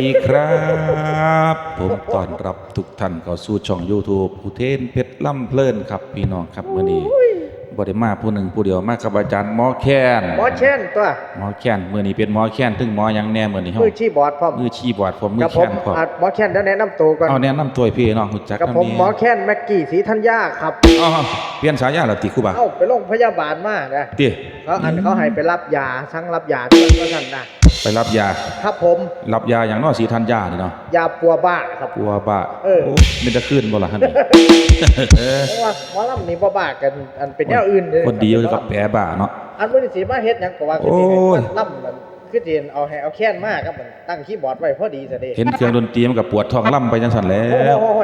ดีครับผมต้อนรับทุกท่านเข้าสู่ช่อง YouTube อุเทนเพชรล่ำเพลินครับ พี่น้องครับมื่อนี้ บ่ได้มาผู้หนึ่งผู้เดียวมากับอาจารย์หมอแคนหมอเช่นตัวหมอแคนมื้อนี้เป็นหมอแคนถึงหมอหยังแน่มื้อนี้เฮามือชีบอร์ดพร้อมมือชีบอร์ดผมมืกัอบแคผมนพร้อมอะหมอแคนเดี๋ยวแนะนำตัวก่อนเอาแนะนำตัวให้พี่น้องรู้จักกับนำผมนี้หมอแคนแม็กกี้ศรีธัญญาครับอ๋อเปลี่ยนฉายาแล้วติครูบาเอ้าไปโรงพยาบาลมานะติเขาอันเขาให้ไปรับยาทั้งรับยาที่ว่าท่านนะไปรับยา ครับผม รับยาอย่างเน้อสีทันยานี่เนาะ ยาปัวบ้าครับ ปัวบ้า เออโมันจะขึ้นบ่ล่ะหั่นนี่เพราะว่าหมอลำนี่บ่บ้ากัน อันเป็นแนวอื่นเลยคนดีอยู่กับแปรบ้าเนาะอันบ่ได้สิมาเฮ็ดหยังก็ว่าคือสิโอ้ยให้ลำมันคือสิเอาให้เอาแค้นมาครับมันตั้งคีย์บอร์ดไว้พอดีซะเด้เห็นเครื่องดนตรีมันก็ปวดท้องล่ำไปจังสันแล้โอ้วโห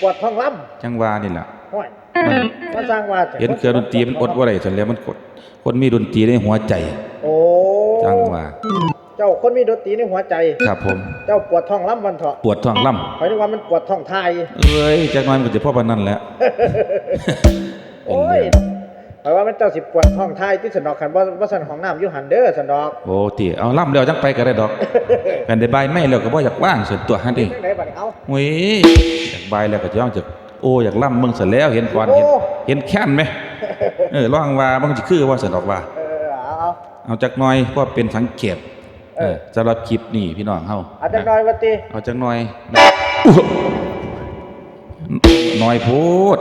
ปวดท้องลจังว่านี่แหละำโอ้ยมาสร้างว่าแต่เห็นเครื่องดนตรีมันอดว่าไรสันแล้วมันกด คนมีดนตรีในหัวใจ โอ้จังว่า เจ้าคนมีดนตรีในหัวใจ ครับผม เจ้าปวดท้องล้ำวันเถาะ ปวดท้องล่หมายถึงว่ามันปวดท้องทายำเอ้ยจักหน้อยมันก็จะพ่อปานนั้นแหละ โอ้ยหมายว่ามันเจ้าสิปวดท้องทายที่สนอกขันว่าว่าสันของน้ำอยู่หันเด้อสนอกโอ้ตีเอาล่ำแล้วจังไปก็ได้ดอกกันได้บายไม่แล้วก็บ่อยากว่างส่วนตัวหั่นเองจังไหนบัดนี้เอาเว้ยอยากบายแล้วก็จะต้องจะโอ้อยากล่ำมึงเสร็จแล้วเห็นก่อนเห็นโอ้เห็นแค้นไหมเออลองว่ามันสิคือว่าสนอกว่าเออเอาเอาเอาจักหน่อยเพราะเป็นสังเกตเออเออสำหรับคลิปนี้พี่น้องเฮาอาจจะน้อยวันตีเอาจักหน่อยนะอุ๊ยน้อยโพด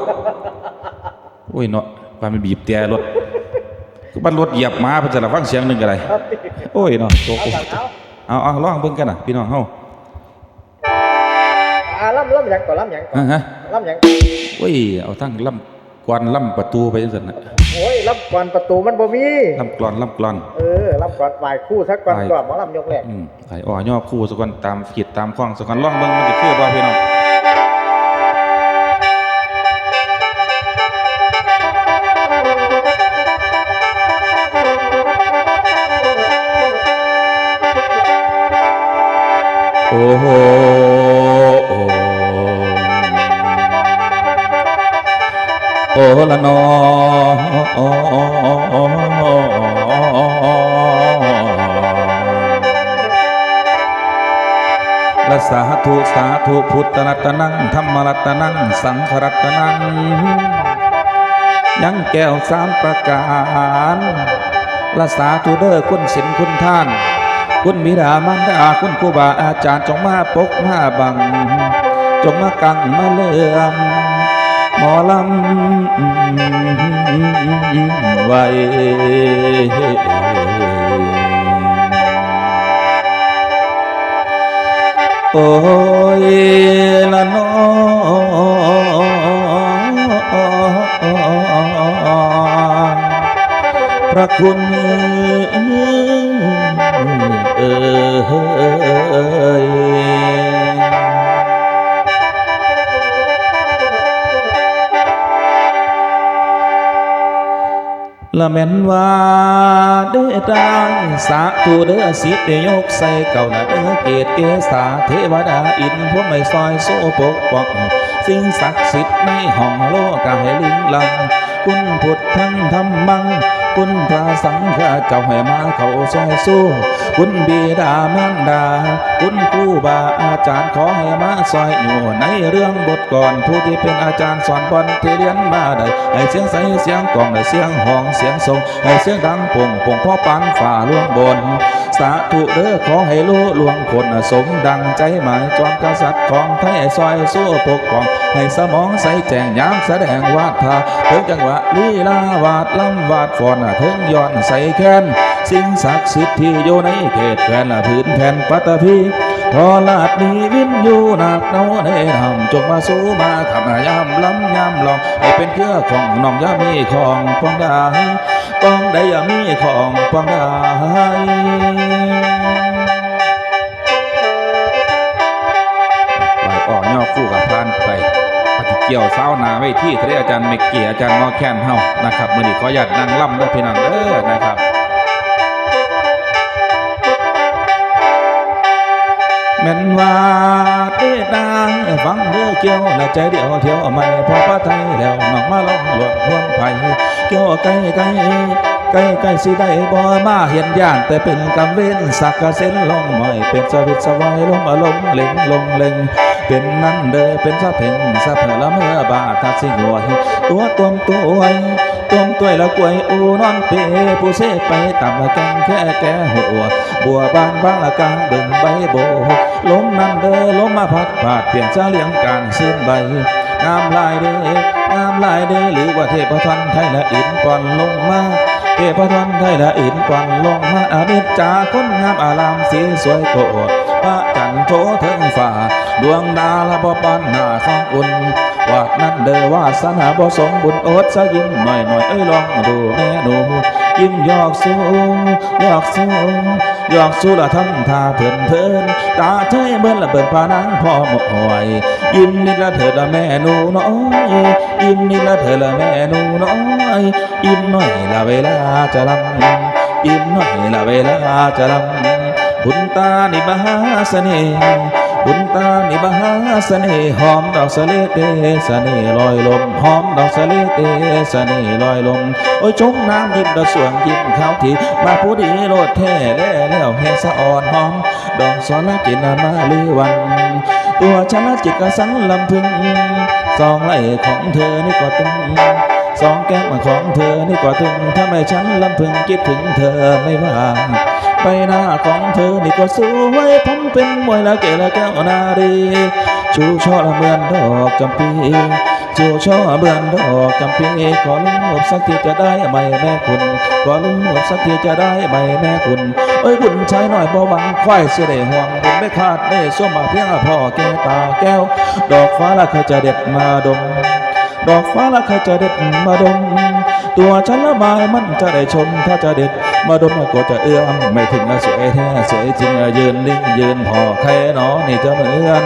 โอ้ยเนาะว่ามันบีบแต่รถก็บันรถเหยียบหมาเพิ่นจะระฟังเสียงหนึงก็ได้ครับโอ้ยเนาะโตเอาโอ้สั่งเอาเอาเอาลองเบิ่งกันน่ะพี่น้องเฮาอ่าล่ำล่ำหยังก่อนล่ำหยังก่อนฮะฮะล่ำหยังโอ้ยเอาทั้งลำกวนลำประตูไปจังซั่นน่ะโอ้ยล่ำก่อนประตูมันบ่มี ลำกลอนลำกลอน เออล่ำก่อนฝ่ายคู่สักก่อนฝ่าย ก่อนหมอลำยกแรก อืมใส่อ้อย่อคู่สักวันตามขีดตามข้องสักวันลองเบิ่งมันสิคือบ่พี่น้อง โอ้โหโอ้โอละนอละสาธุสาธุพุทธรัตนังธรรมรัตนังสังฆรัตนังยังแก้วสามประการละสาธุเด้อคุณศิลคุณท่าน คุณบิดามารดาคุณครูบาอาจารย์จงมาปกมาบัง จงมากังมาเลื่อมหมอลำไว้โอ้ยละน้อพระคุณ ละแม่นว่าเด้อได้สาธุเด้อสิเดยกใส่เก่านะเด้อเกตเกษาเทวดาอินพวกไม่ซอยโซปกปองสิ่งศักดิ์สิทธิ์ในห้องโลกกายลิงลัง คุณพุทธังธรรมัง คุณพระสังฆเจ้าให้มาเข้าซอยสู้คุณบิดามารดา คุณครูบาอาจารย์ขอให้มาซอยอยู่ในเรื่องบทก่อนผู้ที่เป็นอาจารย์สอนบอลที่เรียนมาได้ให้เสียงใสเสียงกลองและเสียงห้องเสียงทรงให้เสียงดังป่งป่งพ่อปานฝ่าล่วงบนสาธุเด้อขอให้รู้ลวงคนสมดังใจหมายจอมกษัตริย์ของไทยซอยสู้ปกป้อง ให้สมองใสแจงยามแสดงวาดทาถึงจังหวะลีลาวาดลำวาดฟอนถึงย้อนใส่แค้นสิ่งศักดิ์สิทธิ์ที่อยู่ในเขตแคว้นผืนแผ่นปัตตภีทอลาดนี้วินอยู่หนักเนาในธรรมจงมาสู้มาขับยามล้ำยามลองให้เป็นเครือของน้องยามีของปองได้ปองได้ยามีของปองได้ เกี่ยวเศร้าหนาไว้ที่ทะเลอาจารย์เมกเกียอาจารย์มอแคนเฮานะครับมือนี้ขออนุญาตนั่งล่ำด้วยพี่น้องเด้อนะครับแม่นว่าเด้ดางฟังเด้อเกี่ยวและใจเดียวเที่ยวไม่พอพระไทยแล้วน้องมาลองหลวงพวงไผ่เกี่ยวไกลไกลใกล้ใกล้สิได้บ่มาเห็นย่านแต่เป็นกำเว้นสักกะเส้นลงหน่อยเป็นสวิตสวายลมอารมณ์เล็งลงเล็ง เป็นนั่นเด้อเป็นสะเพ่งสะเพอละเมื่อบาทัดสิหัวหิตัวตวมตัวไว้ตวมตัวละกวยอูนอนเปผู้เสไปต่ำละแกงแค่แก่หัวบัวบานบางละกลางเบิ่งใบโบกลมนั่นเด้อลมมาพัดผาดเปลี่ยนจะเลี้ยงการสิ้นใบงามลายเด้องามลายเด้อหรือว่าเทพทันไทยละอินปอนลงมาเทพทันไทยละอินปอนลงมาอามิจาคนงามอารามสีสวยโกพระ จันทร์โถถึงฝ่า ดวงดาละบ่ปานหน้าข้องอุ่นวาดนั้นเดอวาสนาบ่สมบุญอดซะยิ้มหน่อยหน่อยเอ้ยลองดูแม่หนูยิ้มยอกสูยอกสูยอกสูละทำท่าเพิ่นเพิ่นตาเทยเบิ่นละเบิ่นพานังพ่อหมอยยิ้มนิดละเถิดละแม่หนูน้อยยิ้มนิดละเถิดละแม่หนูน้อยยิ้มหน่อยละเวลาจะลำยิ้มหน่อยละเวลาจะลำ บุญตานี่มหาเสน่ห์บุญตานี่มหาเสน่ห์หอมดอกสะเลเตเสน่ห์ลอยลมหอมดอกสะเลเตเสน่ห์ลอยลมโอ้ยจงน้ำยิ้มดอกสวงยิ้มข้าวทีมาผู้ดีโลดแท้แล้วแล้วแห่สะอ่อนหอมดอกสอนละกินมาลือวัน ตัวฉันะจิตกระสันลำพึงสองไหลของเธอนี่ก็ตึงสองแก้มของเธอนี่ก็ตึงทำให้ฉันลำพึงคิดถึงเธอไม่ว่า ใบหน้าของเธอนี่ก็สวยผมเป็นมวยละเกละแก้วนารีชูช่อละเหมือนดอกจำปีชูช่อเหมือนดอกจำปีขอรูปสักทีจะได้ไหมแม่คุณขอรูปสักทีจะได้ไหมแม่คุณ เอ้ยคุณชายหน่อยบ่หวังควายเสียได้ห่วงบุญไม่ขาดได้ส้มมาเพียงพ่อแก้ตาแก้ว ดอกฟ้าละใครจะเด็ดมาดม ดอกฟ้าละใครจะเด็ดมาดม ตัวฉันละไมายมันจะได้ชมถ้าจะเด็ด มาดมก็จะเอื้อมไม่ถึงสวยแท้สวยจริงยืนนิ่งยืนพอใครหนอนี่จะเหมือน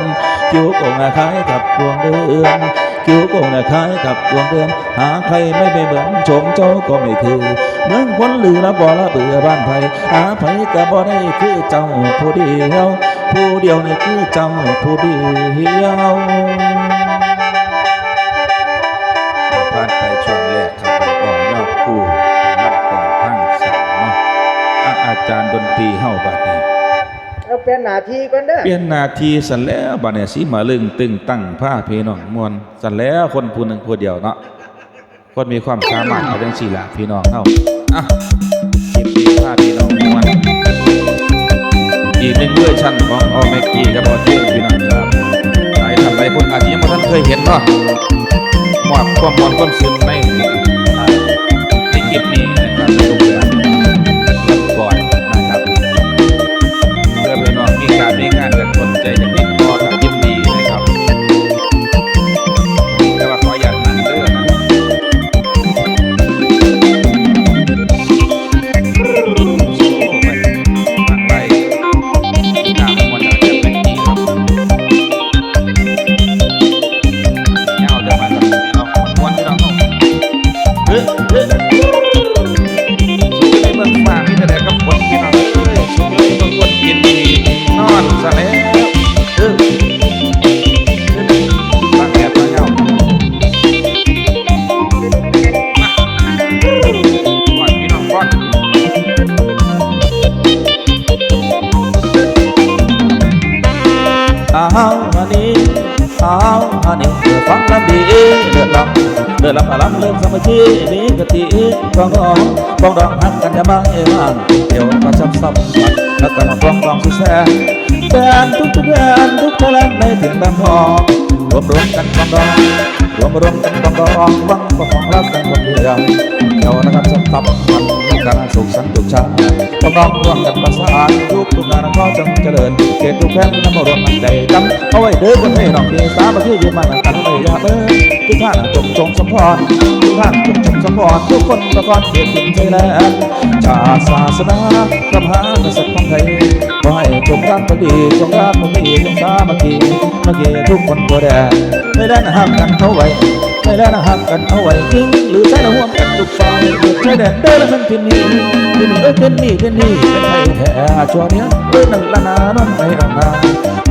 คิ้วโกงคล้ายกับดวงเดือนคิ้วโกงคล้ายกับดวงเดือนหาใครไม่ไปเหมือนชมเจ้าก็ไม่คือเหมือนคนลือละบ่ละเบื่อบ้านไผหาไผก็บ่ได้คือเจ้าผู้เดียวผู้เดียวนี่คือเจ้าผู้เดียว อะอาจารย์ดนตรีเฮาบัดนี้เอาเป็นหน้าที่ก่อนเด้อเปลี่ยนหนาทีสันแล้วบัดเนี่ยสิมาลึงตึงตั้งผ้าเพน้องมวนสันแล้วคนผู้หนึ่งผู้เดียวเนาะคนมีความสามารถเอาจังสี่ละพี่น้องเฮาอะคลิปนี้ผ้าพี่น้องมวนอีกหนึ่งเวอร์ชันของออเมกี้กับบอเทียพี่น้องครับหลายท่านหลายคนอาจจะยังไม่ทันเคยเห็นเนาะมอบความมวนความซึ้งใน นนี่เดือดฟังลำดีเดือดลำเดือดลำอารมเริ่มสมาธิมีกติกองกองกองดองหักกันอย่ามาเอวานเดี๋ยวมาซับซับแล้วก็มาฟองฟองสุดแสนแดนทุกทุกแดนทุกทะเลในถึงลำพองรวมรวมกันกองดองรวมรวมกันกองดองวังประคองรักกันคนเดียวเดี๋ยวนะครับซับซับมัน การสุขสันต์สุขชาติกองดองร่วมกันประสานทุกทุกงานก็จงเจริญเกตทุกแผ่นน้ำมรดกใจกันเอาไว้เด้อคนให้น้องที่สามัคคียืนมันกันไม่ยาเบ้อทุกท่านจงจงสมพรทุกท่านจงจงสมพรทุกคนประกอบเกียรติถึงใจแลนชาศาสนาพระมหากษัตริย์ของไทยขอให้จงรักพอดีจงรักพอดีจงสามัคคีมัคคีทุกคนก็ได้ไม่ได้นะห้ามกันเอาไว้ ไม่ได้นะหักกันเอาไว้จริงหรือใช่ละห่วงกันทุกฝ่ายเกิดใช่แดนเด้อละมันที่นี่ที่นี่เอ้ยเป็นนี่เป็นนี่เป็นไทยแท้ชัวเนี้ยเอ้ยนั่นละนานนในรองนา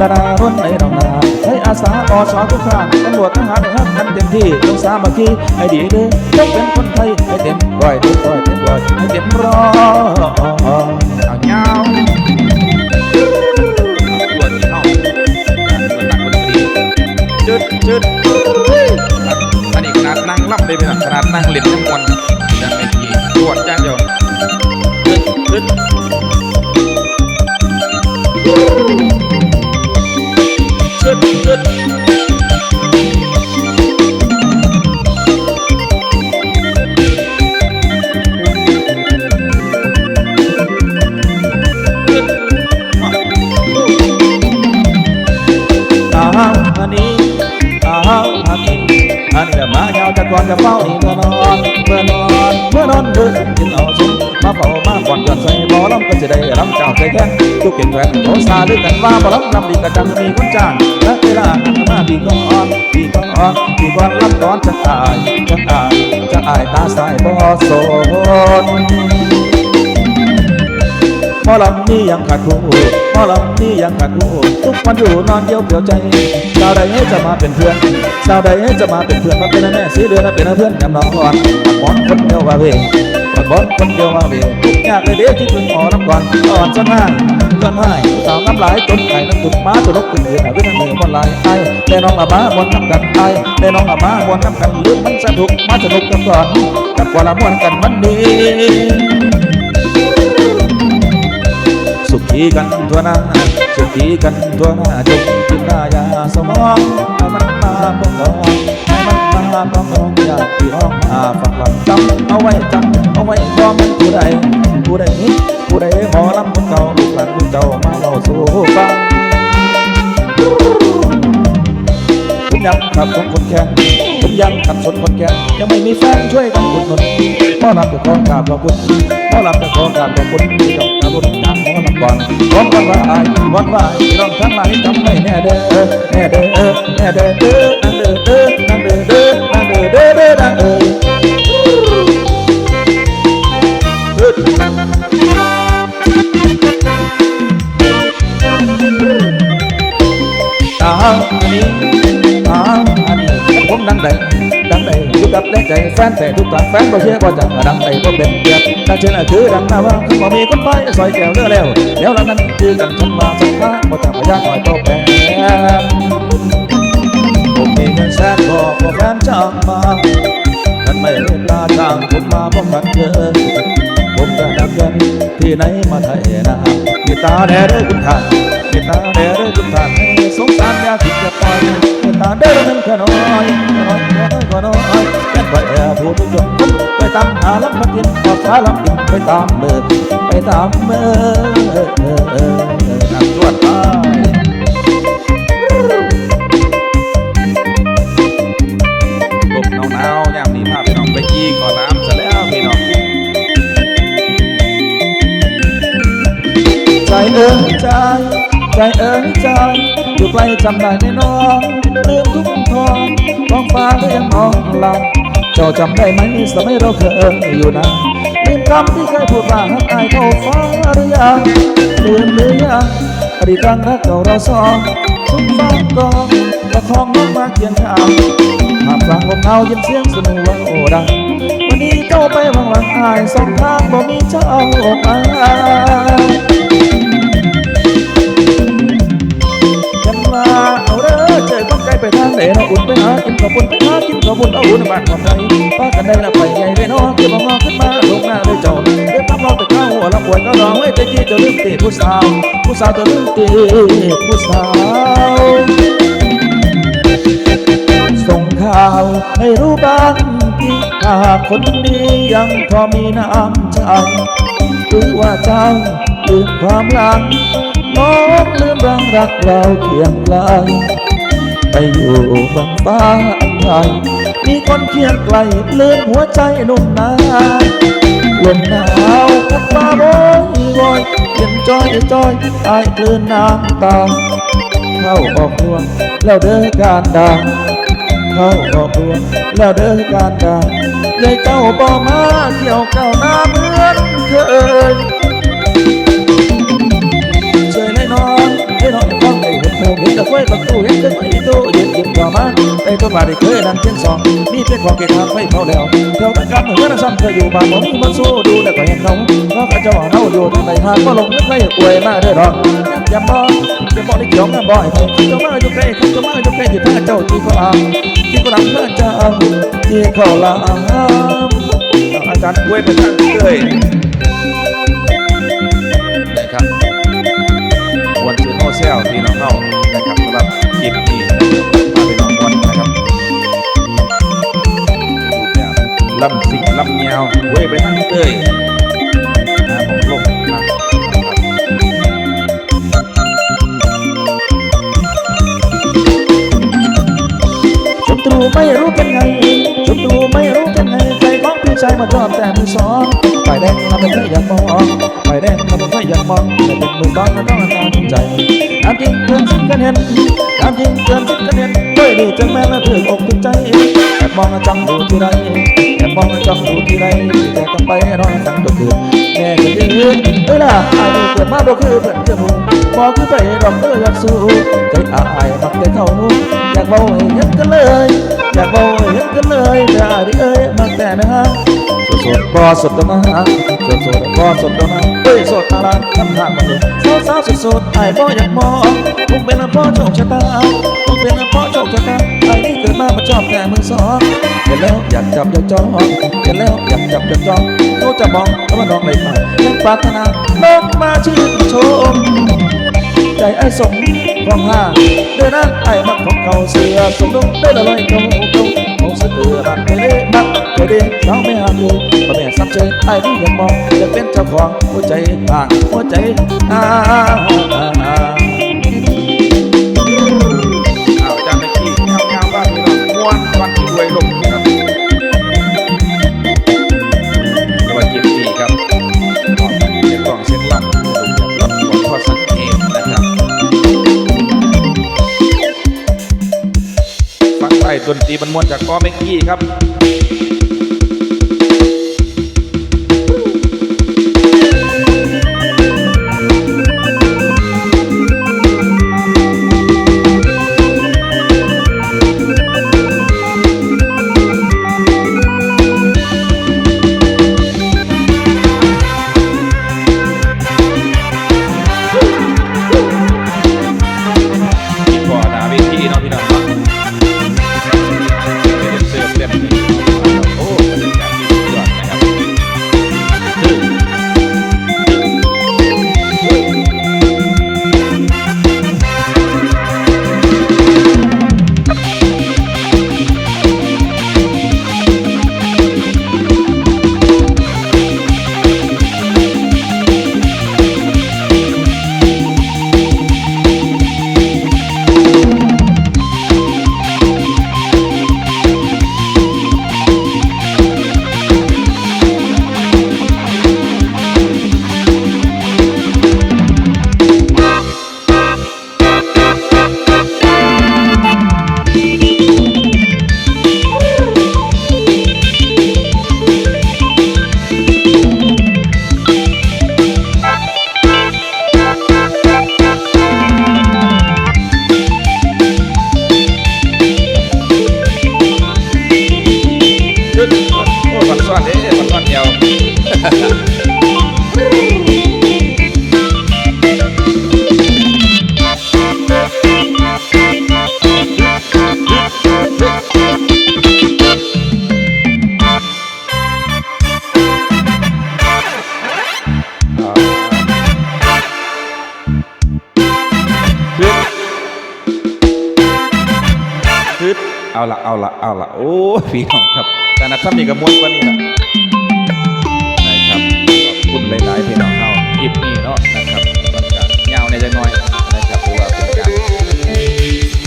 ละนานนในรองนาให้อาสาอสทุกท่านตำรวจทหารในฮักกันเต็มที่คีต้องสามัคคีให้ดีเด้อต้องเป็นคนไทยให้เต็มร้อยเต็มร้อยเต็มร้อยให้เต็มร้อย เมื่อนอนเมื่อนอนเมื่อนอนเดินกินเอาซุมมาเฝ้ามาก่อนเดือนใส่บ่ลำก็จะได้รำเจ้าใจแข็งทุกเก่งแหวนโทสาด้วยกันว่าบ่ลำนำดีกระจังมีคนจ้างและเวลาหันมาดีก่อนดีก่อนดีก่อนลำก่อนจะตายจะตายจะอายตาสายบ่สน มอลำนี่ยังขาดคู่มอลำนี่ยังขาดคู่ทุกวันอยู่นอนเดียวเปลี่ยวใจสาวใดให้จะมาเป็นเพื่อนสาวใดให้จะมาเป็นเพื่อนมาเป็นแม่สีเดือนเป็นเพื่อนยำน้องก่อนหมอนคนเดียวว่าเวก่อนบอนคนเดียวว่าเวทุกอยากเลยเด็กที่คุณหมอลำก่อนอ่อนจนห้างจนห้ายสาวน้ำลายจนไข่น้ำตุกม้าตัวนกขึ้นเรือเวทมือบนลายไอ้แต่น้องละม้าบนน้ำกันไอ้แต่น้องละม้าบนน้ำกันลืมมันสนุกมาสนุกกันก่อนกับกว่าละม่วนกันมันดี สุขีกันทั่วหน้าสุขีกันทั่วหน้าจงกินหน้ายาสมองให้มันมาปองรองให้มันมาปองรองอยากพี่น้องมาฝักหลังจำเอาไว้จำเอาไว้พอมันผู้ใดผู้ใดนี้ผู้ใดหมอลำคนเก่าลูกหลานคุณเจ้ามาเล่าสู่ฟังผมยังขับสนคนแก่นผมยังขับสนคนแก่นยังไม่มีแฟนช่วยกันอุดหนุนหมอลำจะขอกราบขอบคุณหมอลำจะขอกราบขอบคุณที่เจ้าก ก่อนร้องกันว่าอายวันว่าอายร้องทั้งหลายจำไม่แน่เด้อแน่เด้อแน่เด้อเด้อนั่นเด้อเด้อนั่นเด้อเด้อนั่นเด้อเด้อเด้อนั่นเด้อตา กับแรงใจแฟนแต่ทุกท่านแฟนบ่เชื่อบ่จังดังใดบ่เป็นเกียรติถ้าเชื่อคือดังนาว่าคือบ่มีคนไปซอยแก้วเลือแล้วแล้วเรานั้นคือกันฉันมาสักพักบ่จังพยานหน่อยโตแปรผมมีเงินแสนบอกว่าแฟนจะมาท่านไม่เห็นตาทางผมมาบ่กันเจอผมจะดักเงินที่ไหนมาไทยนามีตาแดดเด้อคุณท่านมีตาแดดเด้อคุณท่านสงสารยาคิดจะปล่อย ตาเด้อมันแค่น้อยน้อยน้อยก็น้อยแค่ไปแอบผู้ทุกคนไปตามหาลับมากินขอฟ้าลับกินไปตามเมื่อไปตามเมื่อนักตรวจไปลมหนาวๆยามนี้พาพี่น้องไปยี่ก่อนน้ำซะแล้วพี่น้องใจเอ๋ยใจ ใจเอ๋ยใจอยู่ไกล้จำได้ไหมน้องลืมทุกทองท้องฟ้าก็ยังมองเราเจ้าจำได้ไหมสมัยเราเคยอยู่นะลืมคำที่เคยพูดว่าหักอายเท่าฟ้าหรือยังลืมหรือยังอดีตครั้งรักเก่าเราสองทุกฟ้ากองประคองน้องมาเคียงข้างท่ามกลางลมหนาวเย็นเสียงสนุกว่าโอ้ดังวันนี้เจ้าไปวางหลังอายสองทางบ่มีเจ้าออกมา มาเอาเด้อเจอคนไกลไปทางไหนเนาอุ่นไปหากินข้าวปุ้นไปหากินข้าวปุ้นเอาอุ่นบ้านของใครป้ากันได้ละไปใหญ่ไปเนาะคือมองขึ้นมาลงหน้าเลยเจ้าเดินตามเราแต่ข้าวหัวลำปวยก็ร้องไว้ใจจีจะลืมตีผู้สาว ผู้สาวจะลืมตีผู้สาวส่งข่าวให้รู้บ้างที่หากคนดียังพอมีน้ำใจหรือว่าเจ้าลืมความหลัง น้องลืมรังรักเราเคียงไกลไปอยู่บนฟ้าอันใหญ่มีคนเคียงไกลลืมหัวใจนุ่มนาลมหนาวพัดมาโบยโวยเย็นจอยจอยอายคลื่นน้ำตาเข้าออกดวงแล้วเดินการดังเข้าออกดวงแล้วเดินการดังยายเจ้าบ่มาเกี่ยวเก้าหน้าเหมือนเคย ล้วยบักตู้เห็นจนไม่ตู้ยืนหยิบกว่ามาไอ้ต้นบาได้เคยนั่งเทียนสองมีเป็นของเกทางไฟเผาแล้วเท่ากันกันเหมือนกันซ้ำเคยอยู่บ้านบ่มีมันสู้ดูแล้ก็เห็นเขาเพราะเขาจะว่าเขาอยู่ทางไหนหากก็ลงนึกไม่อวยมาเด้อดอกอย่ามองอย่ามองในเกี่ยวกันบ่อยเจ้ามาอยู่ใกล้เจ้ามาอยู่ใกล้ที่ท่าเจ้าที่เขาลาที่เขาลามเพื่อเจ้าที่เขาลามอาจารย์กล้วยไปทางเลยนะครับมวนซื้อโนเซลพี่น้องเข้า นะครับสำหรับคลิปนี้พาไปน้องมวนนะครับลำสิงลำยาวเว้ยไปทางเต้ยนะผมลงนะครัตรูไม่รู้เป็นไงชมตรูไม่รู้เป็นไงใครของพี่ชายมาชอบแต่มือสองฝ่ายแดงทำเป็นไม่อยากมองฝ่ายแดง จังดูที่ไรแต่ต้องไปนอนตั้งตัวคืนแม่ก็ยืนเอ้ยล่ะไอ้เกิดมาบ่คือเพื่อนเพื่อนมูบอกคือไปดอกเตออยากสู้ใจอายมักแต่เท่านู้อยากเบาเห็นกันเลย อยากเบาเห็นกันเลยแต่อายเอ้ยมักแต่นะฮะ สดสดก็สดตมาสดสดก็สดตมาเฮ้ยสดอะไรทำทางมาเลยสาวสาวสดสดไอ้บ่อยากมองคงเป็นเพราะโชคชะตาคงเป็นพราะโชคชะตาไอ้นี่เกิดมามาชอบแต่มือสองเห็นแล้วอยากจับอยากจองเห็นแล้วอยากจับอยากจองเขาจะมองแล้วมันน้องเลยไปยังปรารถนาลงมาชื่นชม ใจไอ้สมร้องห้าเดินนั้นไอ้มักของเก่าเสือสมดุลได้ละลอยเก่าเก่าของเสือรักไปเลยมั กไปเลยสาวไม่หาอยู่มาแม่ซ้ำเจอไอ้นี่อยากมองจะเป็นเจ้าของหัวใจห่างหัวใจอ่าอ่าอ่าอ้าวจำไม่ขี้เงาเงาบ้า เอาละเอาละเอาละโอ้ยพี่น้องครับแต่นักซ้ำนี่กับมวลกว่านี้ละนะครับขอบคุณหลายๆพี่น้องเฮาคลิปนี้เนาะนะครับบรรยากาศยาวในจังน้อยนะครับเพราะว่าเป็นการ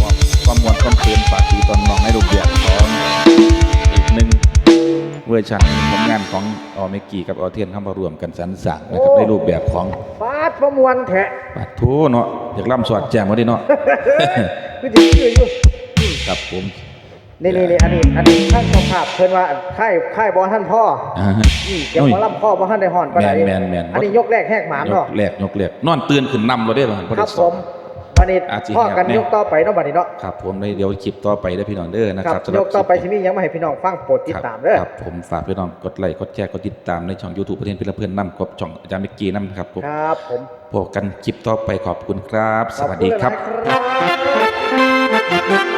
มอบความมวลความเตือนฝากพี่ตอนน้องในรูปแบบของอีกหนึ่งเวอร์ชันผลงานของออเมกี้กับออเทียนเข้ามารวมกันสรรสร้างนะครับในรูปแบบของฟาดประมวลแทะปัดทูเนาะอยากล่ำสวัสดแจงมาดิเนาะคือจะชื่ออยู่ ครับผม นี่นี่นี่อันนี้อันนี้ท่านเจ้าภาพเพิ่นว่าค่ายค่ายบอท่านพ่ออ่าฮะ อืมเก็บหมอลำพ่อบอท่านได้ห่อนปานใดแม่นแม่นแม่น อันนี้ยกแรกแหกหมามยเนาะกแรกยกแรกนอนตื่นขึ้นนำเราได้ป่ะพอคได้รับสผอบมวันนี้อาจสิพ่อกันแนบแน่ ยกต่อไปเนาะบัดนี้เนาะครับผมในเดี๋ยวคลิปต่อไปได้อพี่น้องเด้อนะคครัรับบสำหรัยบกต่อไปคลิที่มียังมาให้พี่น้องฟังโปรดติดตามเด้อ ครับผมฝากพี่น้องกดไลค์กดแชร์กดติดตามในช่อง YouTube ประเทศเพื่อนเพื่อนนำกบช่องอาจารย์เมกกี้นำครับผมครับผมพบกันคลิปต่อไปขอบคุณครับ สวัสดีครับ ขอณหลายๆครับ